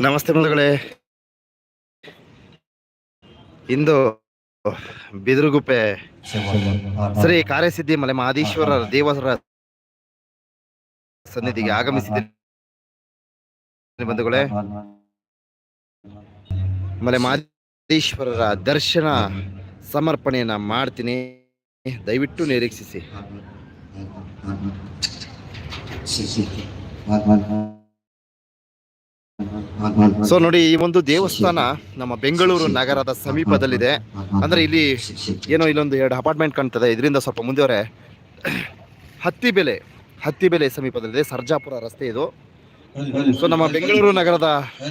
ನಮಸ್ತೆ ಬಂಧುಗಳೇ. ಇಂದು ಬಿದಿರುಗುಪ್ಪೆ ಶ್ರೀ ಕಾರ್ಯಸಿದ್ಧಿ ಮಲೆ ಮಹದೇಶ್ವರ ದೇವರ ಸನ್ನಿಧಿಗೆ ಆಗಮಿಸಿದ್ದೇನೆ ಬಂಧುಗಳೇ. ಮಲೆ ಮಹದೇಶ್ವರರ ದರ್ಶನ ಸಮರ್ಪಣೆಯನ್ನ ಮಾಡ್ತೀನಿ. ದಯವಿಟ್ಟು ನಿರೀಕ್ಷಿಸಿ. ಸೊ ನೋಡಿ, ಈ ಒಂದು ದೇವಸ್ಥಾನ ನಮ್ಮ ಬೆಂಗಳೂರು ನಗರದ ಸಮೀಪದಲ್ಲಿದೆ. ಅಂದ್ರೆ ಇಲ್ಲಿ ಏನೋ ಇಲ್ಲೊಂದು ಎರಡು ಅಪಾರ್ಟ್ಮೆಂಟ್ ಕಾಣ್ತದೆ. ಇದರಿಂದ ಸ್ವಲ್ಪ ಮುಂದೆವರೆ ಹತ್ತಿ ಬೆಲೆ ಹತ್ತಿ ಬೆಲೆ ಸಮೀಪದಲ್ಲಿದೆ. ಸರ್ಜಾಪುರ ರಸ್ತೆ ಇದು. ಸೊ ನಮ್ಮ ಬೆಂಗಳೂರು ನಗರದ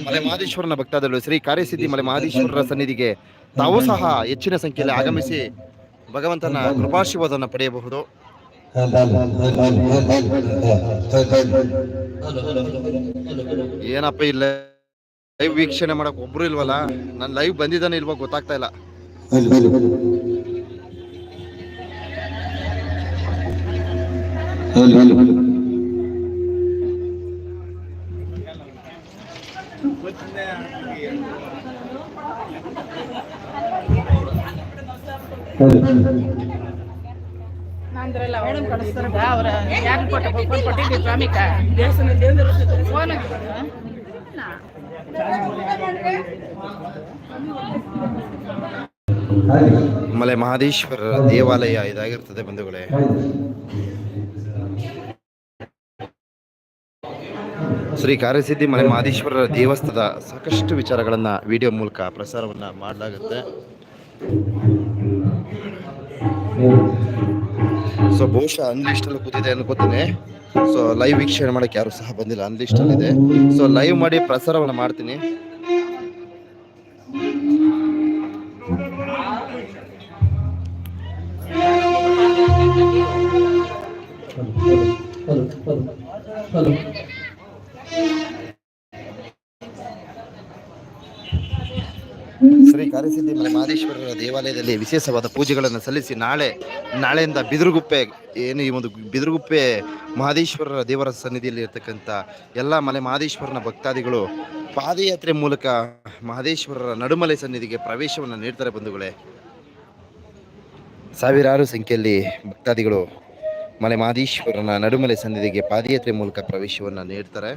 ಮಲೆ ಮಹದೇಶ್ವರನ ಭಕ್ತಾದಲ್ಲೂ ಶ್ರೀ ಕಾರ್ಯಸಿದ್ಧಿ ಮಲೆ ಮಹದೇಶ್ವರರ ಸನ್ನಿಧಿಗೆ ತಾವು ಸಹ ಹೆಚ್ಚಿನ ಸಂಖ್ಯೆಯಲ್ಲಿ ಆಗಮಿಸಿ ಭಗವಂತನ ಕೃಪಾಶೀರ್ವಾದವನ್ನು ಪಡೆಯಬಹುದು. ಏನಪ್ಪ ಇಲ್ಲ ಲೈವ್ ವೀಕ್ಷಣೆ ಮಾಡಕ್ ಒಬ್ರು ಇಲ್ವಲ್ಲ? ನಾನು ಲೈವ್ ಬಂದಿದ್ದಾನೆ ಇಲ್ವಾ ಗೊತ್ತಾಗ್ತಾ ಇಲ್ಲ. ನಂದ್ರಲ್ಲ ಮೇಡಮ್ ಕಳಿಸ್ತಾರ. ಅವ್ರ ಯಾಕೆ ಕೊಟ್ಟ ಫೋನ್ ಕೊಟ್ಟಿದ್ವಿ ಪ್ರಾಮಿಕ? ಫೋನ್ ಮಲೆ ಮಹದೇಶ್ವರರ ದೇವಾಲಯ ಇದಾಗಿರ್ತದೆ ಬಂಧುಗಳೇ. ಶ್ರೀ ಕಾರ್ಯಸಿದ್ಧಿ ಮಲೆ ಮಹದೇಶ್ವರರ ದೇವಸ್ಥಾನದ ಸಾಕಷ್ಟು ವಿಚಾರಗಳನ್ನ ವಿಡಿಯೋ ಮೂಲಕ ಪ್ರಸಾರವನ್ನ ಮಾಡಲಾಗುತ್ತೆ. ಸೊ ಬಹುಶಃ ಅನ್ಲಿಸ್ಟ್ ಅಲ್ಲಿ ಕೂತಿದೆ ಅನ್ಕೋತೀನಿ. ಸೊ ಲೈವ್ ವೀಕ್ಷಣೆ ಮಾಡಕ್ಕೆ ಯಾರು ಸಹ ಬಂದಿಲ್ಲ. ಅನ್ಲಿಸ್ಟ್ ಅಲ್ಲಿ ಇದೆ. ಸೊ ಲೈವ್ ಮಾಡಿ ಪ್ರಸಾರವನ್ನ ಮಾಡ್ತೀನಿ. ಶ್ರೀ ಕಾರ್ಯಸಿದ್ಧಿ ಮಲೆ ಮಹದೇಶ್ವರರ ದೇವಾಲಯದಲ್ಲಿ ವಿಶೇಷವಾದ ಪೂಜೆಗಳನ್ನು ಸಲ್ಲಿಸಿ ನಾಳೆ, ನಾಳೆಯಿಂದ ಬಿದಿರುಗುಪ್ಪೆ, ಏನು ಈ ಒಂದು ಬಿದಿರುಗುಪ್ಪೆ ಮಹದೇಶ್ವರರ ದೇವರ ಸನ್ನಿಧಿಯಲ್ಲಿ ಇರತಕ್ಕಂಥ ಎಲ್ಲ ಮಲೆ ಮಹದೇಶ್ವರನ ಭಕ್ತಾದಿಗಳು ಪಾದಯಾತ್ರೆ ಮೂಲಕ ಮಹದೇಶ್ವರರ ನಡುಮಲೆ ಸನ್ನಿಧಿಗೆ ಪ್ರವೇಶವನ್ನು ನೀಡ್ತಾರೆ ಬಂಧುಗಳೇ. ಸಾವಿರಾರು ಸಂಖ್ಯೆಯಲ್ಲಿ ಭಕ್ತಾದಿಗಳು ಮಲೆ ಮಹದೇಶ್ವರನ ನಡುಮಲೆ ಸನ್ನಿಧಿಗೆ ಪಾದಯಾತ್ರೆ ಮೂಲಕ ಪ್ರವೇಶವನ್ನು ನೀಡ್ತಾರೆ.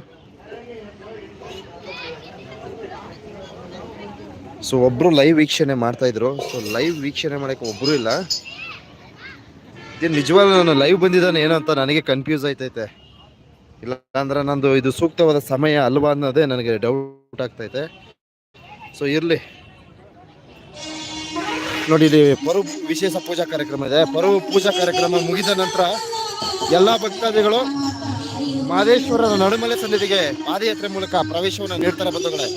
ಸೊ ಒಬ್ಬರು ಲೈವ್ ವೀಕ್ಷಣೆ ಮಾಡ್ತಾ ಇದ್ರು. ಸೊ ಲೈವ್ ವೀಕ್ಷಣೆ ಮಾಡಕ್ಕೆ ಒಬ್ರು ಇಲ್ಲ. ಇದೇನು ನಿಜವಾಗ್ಲೂ ನಾನು ಲೈವ್ ಬಂದಿದ್ದಾನೆ ಏನೋ ಅಂತ ನನಗೆ ಕನ್ಫ್ಯೂಸ್ ಆಯ್ತೈತೆ. ಇಲ್ಲ ಅಂದ್ರೆ ನಂದು ಇದು ಸೂಕ್ತವಾದ ಸಮಯ ಅಲ್ವಾ ಅನ್ನೋದೇ ನನಗೆ ಡೌಟ್ ಆಗ್ತೈತೆ. ಸೊ ಇರಲಿ. ನೋಡಿ ಇಲ್ಲಿ ಪರು ವಿಶೇಷ ಪೂಜಾ ಕಾರ್ಯಕ್ರಮ ಇದೆ. ಪರು ಪೂಜಾ ಕಾರ್ಯಕ್ರಮ ಮುಗಿದ ನಂತರ ಎಲ್ಲ ಭಕ್ತಾದಿಗಳು ಮಹದೇಶ್ವರರ ನಡುಮಲೆ ಸನ್ನಿಧಿಗೆ ಪಾದಯಾತ್ರೆ ಮೂಲಕ ಪ್ರವೇಶವನ್ನು ನೀಡ್ತಾರೆ ಬಂಧುಗಳೇ.